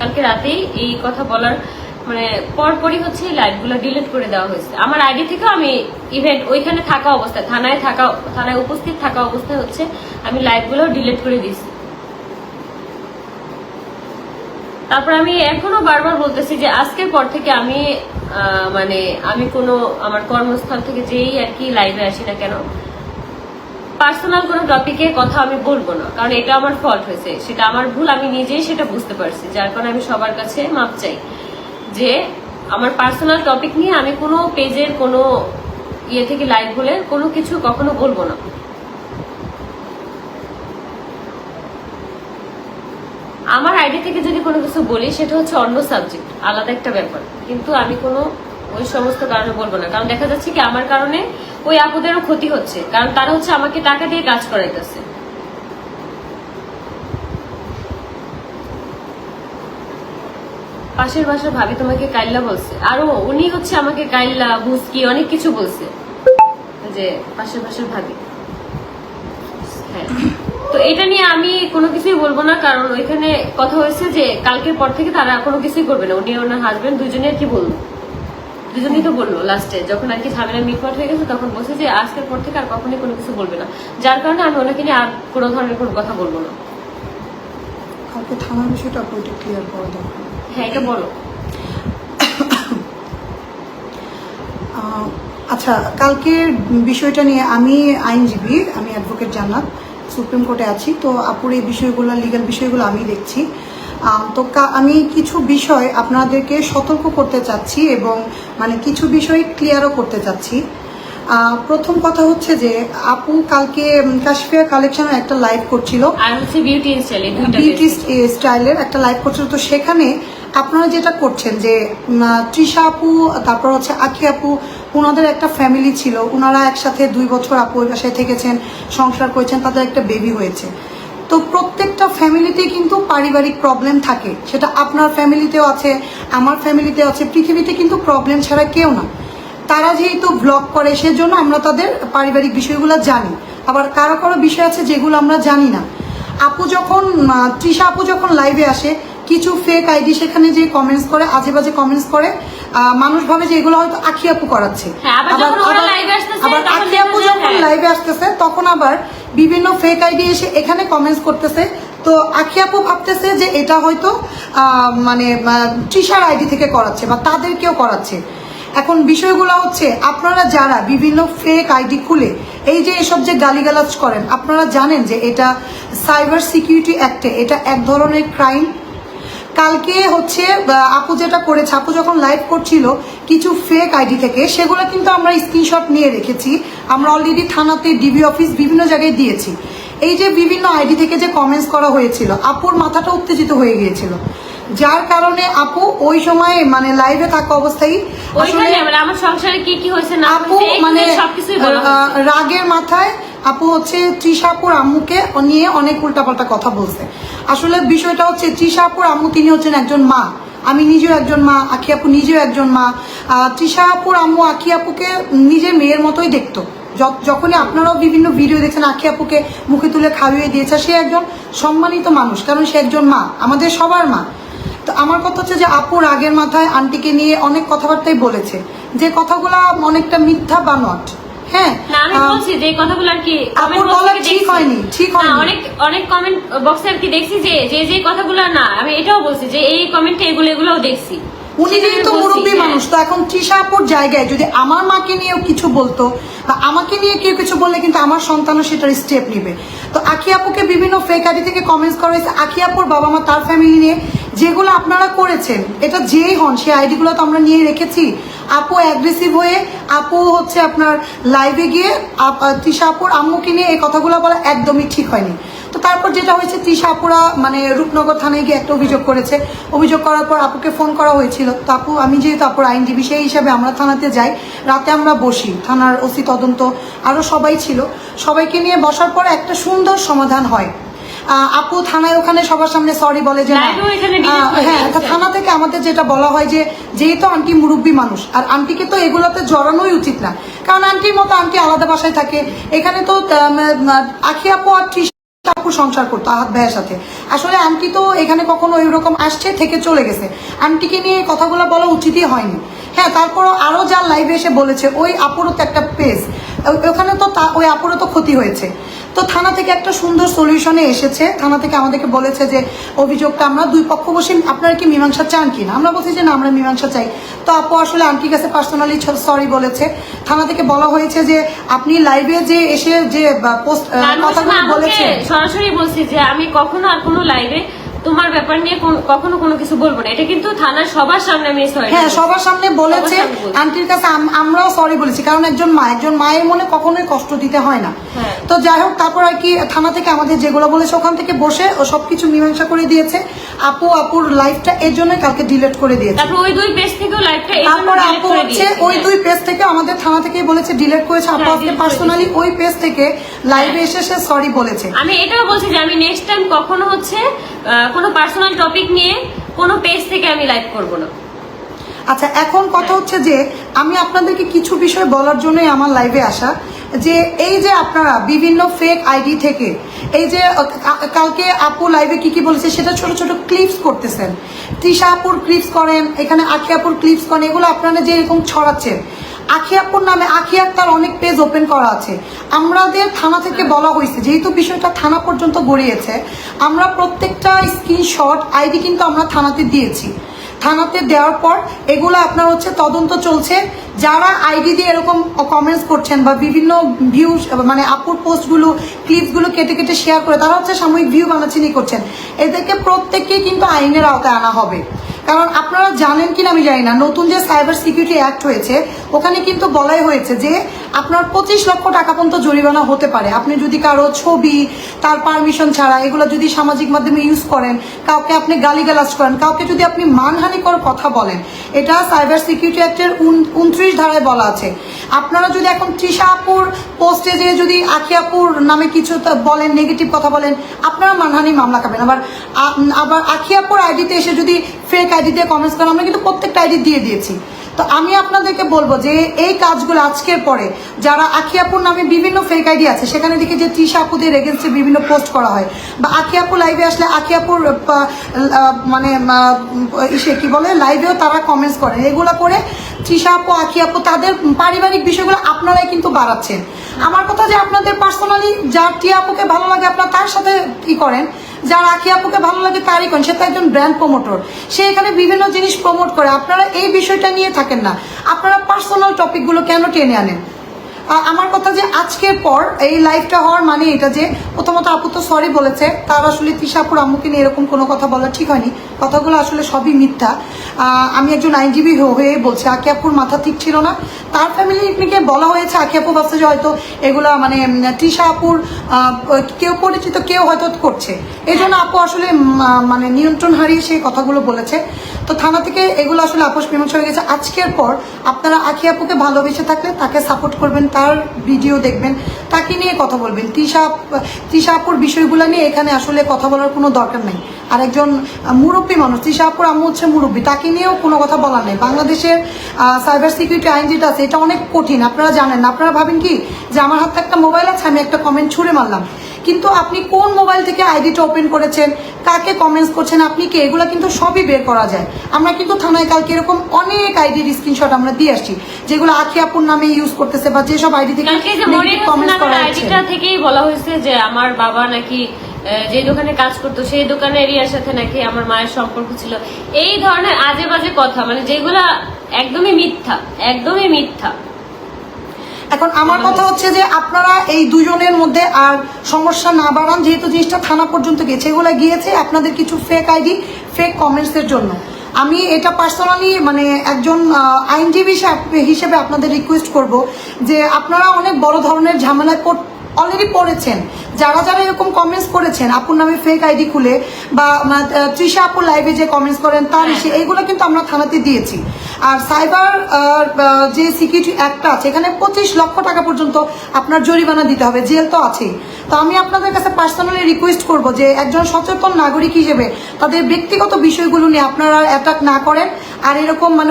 কালকে রাতেই এই কথা বলার মানে পরপরই হচ্ছে লাইভগুলো ডিলিট করে দেওয়া হয়েছে। আমার আইডি থেকেও আমি ইভেন্ট ওইখানে থাকা অবস্থায়, থানায় থাকা, থানায় উপস্থিত থাকা অবস্থায় হচ্ছে আমি লাইভগুলো ডিলিট করে দিয়েছি। তারপর আমি এখনও বারবার বলতেছি যে আজকের পর থেকে আমি মানে আমি কোনো আমার কর্মস্থল থেকে যেই আর কি লাইভে আসি না কেন পার্সোনাল কোনো টপিকে কথা আমি বলব না, কারণ এটা আমার ফল্ট হয়েছে। সেটা আমার ভুল, আমি নিজেই সেটা বুঝতে পারছি, যার কারণে আমি সবার কাছে মাপ চাই যে আমার পার্সোনাল টপিক নিয়ে আমি কোনো পেজের কোনো ইয়ে থেকে লাইভ বলে কোনো কিছু কখনো বলব না। আমার আইডি থেকে যদি কোনো কিছু বলি, সেটা হচ্ছে অন্য সাবজেক্ট আলাদা একটা ব্যাপার। কিন্তু আমি কোনো ওই সমস্ত কারণে বলব না, কারণ দেখা যাচ্ছে কি, আমার কারণে ওই আপুদেরও ক্ষতি হচ্ছে, কারণ তারা হচ্ছে আমাকে টাকা দিয়ে কাজ করাইতেছে। পাশের বাসার ভাবি তোমাকে কাইল্লা বলছে। আরও উনি হচ্ছে আমাকে কাইল্লা, বুসকি অনেক কিছু বলছে। যে পাশের বাসার ভাবি। হ্যাঁ। তো এটা নিয়ে আমি কোনো কিছুই বলব না, কারণ ওইখানে কথা হয়েছে যে কালকের পর থেকে তারা কোনো কিছুই করবে না। উনি ওনার হাজবেন্ড দুজনে কি বলল দুজনেই তো বলল লাস্টে যখন আর কি ঝামেলা মিটমাট হয়ে গেছে তখন বলছে যে আজকের পর থেকে আর কখনোই কোনো কিছু বলবে না। যার কারণে আমি ওনাকে নিয়ে আর কোনো ধরনের কোনো কথা বলব না। কালকে থানার বিষয়টা আপু একটু ক্লিয়ার করা দরকার হ্যাঁ এটা বলো। আচ্ছা কালকের বিষয়টা নিয়ে আমি আইনজীবী আমি অ্যাডভোকেট জান্নাত সুপ্রিম কোর্টে আছি তো আপুর এই বিষয়গুলো লিগ্যাল বিষয়গুলো আমি দেখছি। তো আমি কিছু বিষয় আপনাদেরকে সতর্ক করতে চাচ্ছি এবং মানে কিছু বিষয় ক্লিয়ারও করতে চাচ্ছি। প্রথম কথা হচ্ছে যে আপু কালকে কাশফিয়া কালেকশনের একটা লাইভ করছিল। আর হচ্ছে বিউটি স্টাইল বিউটি স্টাইলের একটা লাইভ করছিল। তো সেখানে আপনারা যেটা করছেন যে তৃষা আপু তারপর হচ্ছে আখি আপু ওনাদের একটা ফ্যামিলি ছিল। ওনারা একসাথে দুই বছর আপু ওই বাসায় থেকেছেন সংসার করেছেন তাদের একটা বেবি হয়েছে। তো প্রত্যেকটা ফ্যামিলিতে কিন্তু পারিবারিক প্রবলেম থাকে। সেটা আপনার ফ্যামিলিতেও আছে আমার ফ্যামিলিতেও আছে পৃথিবীতে কিন্তু প্রবলেম ছাড়া কেউ না। তারা যেহেতু ব্লগ করে সেজন্য আমরা তাদের পারিবারিক বিষয়গুলো জানি। আবার কারও কারও বিষয় আছে যেগুলো আমরা জানি না। আপু যখন তৃষা আপু যখন লাইভে আসে কিছু ফেক আইডি সেখানে যে কমেন্টস করে আজে বাজে কমেন্টস করে আহ, মানুষ ভাবে যে এগুলো হয়তো আখি আপু করাচ্ছে। হ্যাঁ, আবার আখি আপু যখন হ্যাঁ। লাইভে আসতেছে তখন আবার বিভিন্ন ফেক আইডি এসে এখানে কমেন্টস করতেছে। তো আখি আপু ভাবতেছে যে এটা হয়তো মানে টিশার আইডি থেকে করাচ্ছে বা তাদেরকেও করাচ্ছে। এখন বিষয়গুলো হচ্ছে, আপনারা যারা বিভিন্ন ফেক আইডি খুলে, এই যে এসব যে গালিগালাজ করেন, আপনারা জানেন যে এটা সাইবার সিকিউরিটি অ্যাক্টে এটা এক ধরনের ক্রাইম কালকে হচ্ছে আপু যেটা করেছে, আপু যখন লাইভ করছিল কিছু ফেক আইডি থেকে, সেগুলো কিন্তু আমরা স্ক্রিনশট নিয়ে রেখেছি। আমরা অলরেডি থানাতে ডিবি অফিস বিভিন্ন জায়গায় দিয়েছি। এই যে বিভিন্ন আইডি থেকে যে কমেন্টস করা হয়েছিল, আপুর মাথাটা উত্তেজিত হয়ে গিয়েছিল। যার কারণে আপু ওই সময় মানে লাইভে থাকা অবস্থায় মানে আমার সংসারে কি কি হয়েছে না আপু মানে। রাগের মাথায় আপু হচ্ছে তৃষাপুর আম্মুকে নিয়ে অনেক উল্টাপাল্টা কথা বলছে। আসলে বিষয়টা হচ্ছে তৃষাপুর আম্মু তিনি হচ্ছেন একজন মা। আমি নিজেও একজন মা আখি আপু নিজেও একজন মা। তৃষাপুর আম্মু আখি আপুকে নিজের মেয়ের মতোই দেখতো। যখনই আপনারাও বিভিন্ন ভিডিও দেখছেন আখি আপুকে মুখে তুলে খাইয়ে দিয়েছে সে একজন সম্মানিত মানুষ কারণ সে একজন মা আমাদের সবার মা। আমার কথা হচ্ছে যে আপু রাগের মাথায় আন্টিকে নিয়ে অনেক কথাবার্তাই বলেছে যে কথাগুলা অনেকটা মিথ্যা বা নট হ্যাঁ আমি বলছি যে কথাগুলো আর কি আপুর বলা ঠিক। হয়নি, ঠিক হয়নি। অনেক অনেক কমেন্ট বক্সে আর কি দেখছি যে যে যে কথাগুলো না আমি এটাও বলছি যে এই কমেন্টে এগুলো এগুলোও দেখছি উনি যেহেতু মুরব্বী হ্যাঁ। মানুষ তো এখন তৃষা আপুর জায়গায় যদি আমার মাকে নিয়েও কিছু বলতো বা আমাকে নিয়ে কেউ কিছু বললে কিন্তু আমার সন্তানও সেটার স্টেপ নিবে। তো আখি আপুকে বিভিন্ন ফেক আইডি থেকে কমেন্টস করা হয়েছে। আখি আপুর বাবা মা তার ফ্যামিলি নিয়ে যেগুলো আপনারা করেছেন এটা যেই হন সেই আইডিগুলো তো আমরা নিয়ে রেখেছি। আপু অ্যাগ্রেসিভ হয়ে আপু হচ্ছে আপনার লাইভে গিয়ে তৃষা আপুর আম্মুকে নিয়ে এই কথাগুলো বলা একদমই ঠিক হয়নি। তো তারপর যেটা হয়েছে তৃষা আপুরা মানে রূপনগর থানায় গিয়ে একটা অভিযোগ করেছে। অভিযোগ করার পর আপুকে ফোন করা হয়েছিল। তো আপু আমি যেহেতু আপুর আইনজীবী সেই হিসাবে আমরা থানাতে যাই। রাতে আমরা বসি। থানার ওসি তদন্ত আরও সবাই ছিল। সবাইকে নিয়ে বসার পর একটা সুন্দর সমাধান হয়। আপু থানায় ওখানে সবার সামনে সরি বলে যে হয়ে থানা থেকে আমাদের যেটা বলা হয় যে যেহেতু আন্টি মুরব্বী মানুষ আর আন্টিকে তো এগুলোতে জড়ানোই উচিত না। কারণ আন্টির মতো আন্টি আলাদা বাসায় থাকে। এখানে তো আখি আপু আর আপু সংসার করতো আহাত ভাইয়ের সাথে। আসলে আন্টি তো এখানে কখনো ওইরকম আসছে, থেকে চলে গেছে। আন্টিকে নিয়ে কথাগুলো বলা উচিতই হয়নি। হ্যাঁ তারপরও আরও যা লাইভে এসে বলেছে, ওই আপুরও তো একটা পেজ ওখানে তো ওই আপুরও তো ক্ষতি হয়েছে। তো থানা থেকে একটা সুন্দর সলিউশনে এসেছে। থানা থেকে আমাদেরকে বলেছে যে অভিযোগটা আমরা দুই পক্ষ বসে আপনারা কি মীমাংসা চান কি না? আমরা বলছি যে না আমরা মীমাংসা চাই। তো আপু আসলে আন্টির কাছে পার্সোনালি সরি বলেছে। থানা থেকে বলা হয়েছে যে আপনি লাইভে যে এসে যে পোস্ট কথাগুলো বলেছে সরাসরি বলছি যে আমি কখনো আর কোনো লাইভে তোমার ব্যাপার নিয়ে কখনো কোনো কিছু বলব না। এটা কিন্তু থানার সবার সামনে আমি সরি হ্যাঁ সবার সামনে বলেছে। আন্টির কাছে আমরাও সরি বলেছি কারণ একজন মা একজন মায়ের মনে কখনোই কষ্ট দিতে হয় না। হ্যাঁ। তো যাই হোক তারপর আর কি থানা থেকে আমাদের যেগুলো বলেছে ওখান থেকে বসে ও সবকিছু মীমাংসা করে দিয়েছে। আপু আপুর লাইফটা এর জন্য কালকে ডিলিট করে দিয়েছে। তারপর ওই দুই পেজ থেকেও লাইফটা তারপর আপু হচ্ছে ওই দুই পেজ থেকে আমাদের থানা থেকে বলেছে ডিলিট করেছে। আপু হ্যাঁ, আজকে পার্সোনালি ওই পেজ থেকে লাইভে এসে সে সরি বলেছে। আমি এটাও বলছি যে আমি নেক্সট টাইম কখনো হচ্ছে কোনো পার্সোনাল টপিক নিয়ে কোনো পেজ থেকে আমি লাইভ করব না। আচ্ছা এখন কথা হচ্ছে যে আমি আপনাদেরকে কিছু বিষয় বলার জন্যই আমার লাইভে আসা। যে এই যে আপনারা বিভিন্ন ফেক আইডি থেকে, এই যে কালকে আপু লাইভে কি কি বলেছে সেটা ছোট ছোট ক্লিপস করতেছেন। তৃষা আপুর ক্লিপস করেন, এখানে আখি আপুর ক্লিপস করেন, এগুলো আপনারা যে এরকম ছড়াচ্ছেন আখি আপুর নামে আখি আক্তার অনেক পেজ ওপেন করা আছে। আমাদের থানা থেকে বলা হয়েছে যেহেতু বিষয়টা থানা পর্যন্ত গড়িয়েছে আমরা প্রত্যেকটা স্ক্রিনশট আইডি কিন্তু আমরা থানাতে দিয়েছি। থানাতে দেওয়ার পর এগুলো আপনার হচ্ছে তদন্ত চলছে। যারা আইডি দিয়ে এরকম কমেন্টস করছেন বা বিভিন্ন ভিউ মানে আপুর পোস্টগুলো ক্লিপসগুলো কেটে কেটে শেয়ার করে তারা হচ্ছে সাময়িক ভিউ বানাচিনি করছেন। এদেরকে প্রত্যেককে কিন্তু আইনের আওতায় আনা হবে। কারণ আপনারা জানেন কিনা আমি জানি না। নতুন যে সাইবার সিকিউরিটি অ্যাক্ট হয়েছে, ওখানে কিন্তু বলাই হয়েছে যে আপনার পঁচিশ লক্ষ টাকা পর্যন্ত জরিমানা হতে পারে। আপনি যদি কারও ছবি, তার পারমিশন ছাড়া এগুলো যদি সামাজিক মাধ্যমে ইউজ করেন, কাউকে আপনি গালিগালাজ করেন, কাউকে যদি আপনি মানহানিকর কথা বলেন, এটা সাইবার সিকিউরিটি অ্যাক্টের উনত্রিশ ধারায় বলা আছে। আপনারা যদি এখন ত্রিশাপুর পোস্টে যে যদি আখি আপুর নামে কিছু বলেন নেগেটিভ কথা বলেন, আপনারা মানহানি মামলা খাবেন। আবার আবার আখি আপুর আইডিতে এসে যদি ফেক আইডিতে কমেন্টস করেন, আমরা কিন্তু প্রত্যেকটা আইডি দিয়ে দিয়েছি। তো আমি আপনাদেরকে বলব যে এই কাজগুলো আজকের পরে যারা আখি আপুর নামে বিভিন্ন ফেক আইডি আছে সেখানে দেখি যে তৃষা আপুদের এগেনস্টে বিভিন্ন পোস্ট করা হয়। বা আখি আপু লাইভে আসলে আখি আপুর আহ, আহ, মানে ইসে কি বলে লাইভেও তারা কমেন্টস করে। এগুলো করে তৃষা আপু আখি আপু তাদের পারিবারিক বিষয়গুলো আপনারাই কিন্তু বাড়াচ্ছেন। আমার কথা যে আপনাদের পার্সোনালি যার টিয়া আপুকে ভালো লাগে আপনারা তার সাথে কি করেন। যার আখি আপুকে ভালো লাগে তারই করেন সে তো একজন ব্র্যান্ড প্রমোটর সে এখানে বিভিন্ন জিনিস প্রমোট করে। আপনারা এই বিষয়টা নিয়ে থাকেন না। আপনারা পার্সোনাল টপিকগুলো কেন টেনে আনেন? আমার কথা যে আজকের পর এই লাইফটা হওয়ার মানে এটা যে, প্রথমত আপু তো সরি বলেছে, তার আসলে তিশাপুর আম্মুকে নিয়ে এরকম কোনো কথা বলা ঠিক হয়নি। কথাগুলো আসলে সবই মিথ্যা। আমি একজন আইনজীবী হয়ে বলছি, আকি আপুর মাথা ঠিক ছিল না? তার ফ্যামিলিকে বলা হয়েছে, আকি আপু ভাবছে যে হয়তো এগুলা মানে তৃষা আপুর কেউ পরিচিত, কেউ হয়তো করছে। এই জন্য আপু আসলে মানে নিয়ন্ত্রণ হারিয়ে সেই কথাগুলো বলেছে। তো থানা থেকে এগুলো আসলে আপোষ মীমাংসা হয়ে গেছে। আজকের পর আপনারা আখি আপুকে ভালোবেসে থাকলে তাকে সাপোর্ট করবেন, তার ভিডিও দেখবেন, তাকে নিয়ে কথা বলবেন। তৃষা তৃষা আপুর বিষয়গুলো নিয়ে এখানে আসলে কথা বলার কোনো দরকার নেই। আর একজন মুরব্বী মানুষ তৃষা আপুর আম্মু হচ্ছে মুরব্বী তাকে নিয়েও কোনো কথা বলা নেই। বাংলাদেশের সাইবার সিকিউরিটি আইন যেটা আছে এটা অনেক কঠিন আপনারা জানেন। আপনারা ভাবেন কি যে আমার হাতে একটা মোবাইল আছে আমি একটা কমেন্ট ছুড়ে মারলাম। কিন্তু আপনি কোন মোবাইল থেকে আইডিটা ওপেন করেছেন কাকে কমেন্টস করছেন আপনি কি এগুলো কিন্তু সবই বের করা যায়? আমরা কিন্তু থানায় কালকে এরকম অনেক আইডির স্ক্রিনশট আমরা দিয়ে আসছি যেগুলো আখি আপুর নামে ইউজ করতেছে বা যেসব আইডি থেকে মনে কমেন্টস করা আইডিটা থেকেই বলা হয়েছে যে আমার বাবা নাকি যে দোকানে কাজ করতো সেই দোকানের এরিয়ার সাথে নাকি আমার মায়ের সম্পর্ক ছিল। এই ধরনের আজে বাজে কথা মানে যেগুলা একদমই মিথ্যা একদমই মিথ্যা। এখন আমার কথা হচ্ছে যে আপনারা এই দুজনের মধ্যে আর সমস্যা না বাড়ান যেহেতু জিনিসটা থানা পর্যন্ত গেছে এগুলো গিয়েছে আপনাদের কিছু ফেক আইডি ফেক কমেন্টস এর জন্য। আমি এটা পার্সোনালি মানে একজন আইনজীবী হিসেবে- হিসেবে আপনাদের রিকোয়েস্ট করব যে আপনারা অনেক বড় ধরনের ঝামেলায় অলরেডি পড়েছেন। যারা যারা এরকম কমেন্টস করেছেন আপুর নামে ফেক আইডি খুলে বা তৃষা আপুর লাইভে যে কমেন্টস করেন তার এসে এইগুলো কিন্তু আমরা থানাতে দিয়েছি। আর সাইবার যে সিকিউরিটি অ্যাক্টটা আছে এখানে পঁচিশ লক্ষ টাকা পর্যন্ত আপনার জরিমানা দিতে হবে জেল তো আছেই। তো আমি আপনাদের কাছে পার্সোনালি রিকোয়েস্ট করব যে একজন সচেতন নাগরিক হিসেবে তাদের ব্যক্তিগত বিষয়গুলো নিয়ে আপনারা অ্যাটাক না করেন আর এরকম মানে